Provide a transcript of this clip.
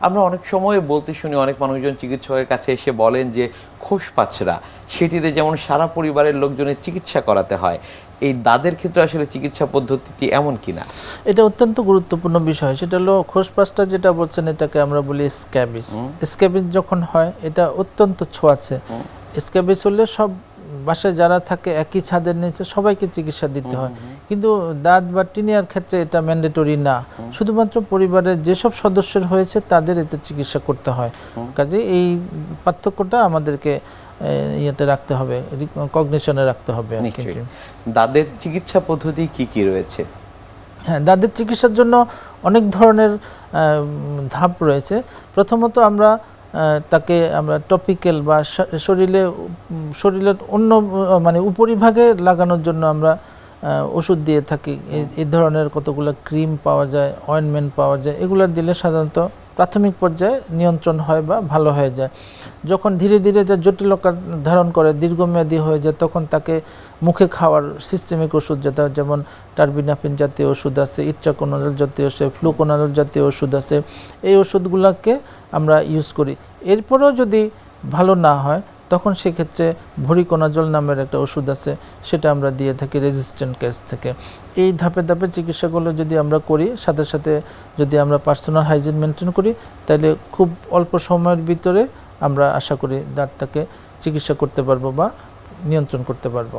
আমরা অনেক সময় বলতে শুনি অনেক মানুষজন চিকিৎসকের কাছে এসে বলেন যে খোস পাচরা সেটিতে যেমন সারা পরিবারের লোকজনের চিকিৎসা করাতে হয় এই দাদের ক্ষেত্রে আসলে চিকিৎসা পদ্ধতিটি এমন কিনা? এটা অত্যন্ত গুরুত্বপূর্ণ বিষয়। সেটা হলো খোসপাসটা যেটা বলছেন এটাকে আমরা বলি স্ক্যাবিস। স্ক্যাবিস যখন হয় এটা অত্যন্ত ছোঁয়াছে স্ক্যাবিস হলে সব বাসায় যারা থাকে একই ছাদের নিচে সবাইকে চিকিৎসা দিতে হয়। কিন্তু দাঁত বা টিনিয়ার ক্ষেত্রে এটা ম্যান্ডেটরি না। শুধুমাত্র পরিবারের যেসব সদস্যের হয়েছে তাদের এতে চিকিৎসা করতে হয়। কাজে এই পার্থক্যটা আমাদেরকে ইয়েতে রাখতে হবে কগনিশনে রাখতে হবে দাদের চিকিৎসা পদ্ধতি কি কি রয়েছে? হ্যাঁ দাঁতের চিকিৎসার জন্য অনেক ধরনের ধাপ রয়েছে। প্রথমত আমরা তাকে আমরা টপিক্যাল বা শরীরে, শরীরের অন্য মানে উপরিভাগে লাগানোর জন্য আমরা ওষুধ দিয়ে থাকি। এই- ধরনের কতগুলো ক্রিম পাওয়া যায় অয়েনমেন্ট পাওয়া যায়, এগুলো দিলে সাধারণত প্রাথমিক পর্যায়ে নিয়ন্ত্রণ হয় বা ভালো হয়ে যায়। যখন ধীরে ধীরে যে জটিলতা ধারণ করে, দীর্ঘমেয়াদী হয়ে যায়, তখন তাকে মুখে খাওয়ার সিস্টেমিক ওষুধ যেতে হয়, যেমন টার্বিনাফিন জাতীয় ওষুধ আছে ইট্রাকোনাল জাতীয় আছে ফ্লুকোনাল জাতীয় ওষুধ আছে। এই ওষুধগুলোকে আমরা ইউজ করি। এরপরেও যদি ভালো না হয় তখন সেক্ষেত্রে ভরিকোনাজল নামের একটা ওষুধ আছে, সেটা আমরা দিয়ে থাকি রেজিস্ট্যান্ট কেস থেকে। এই ধাপে ধাপে চিকিৎসাগুলো যদি আমরা করি, সাথে সাথে যদি আমরা পার্সোনাল হাইজিন মেনটেন করি তাহলে খুব অল্প সময়ের ভিতরে আমরা আশা করি দাঁতটাকে চিকিৎসা করতে পারব বা নিয়ন্ত্রণ করতে পারব।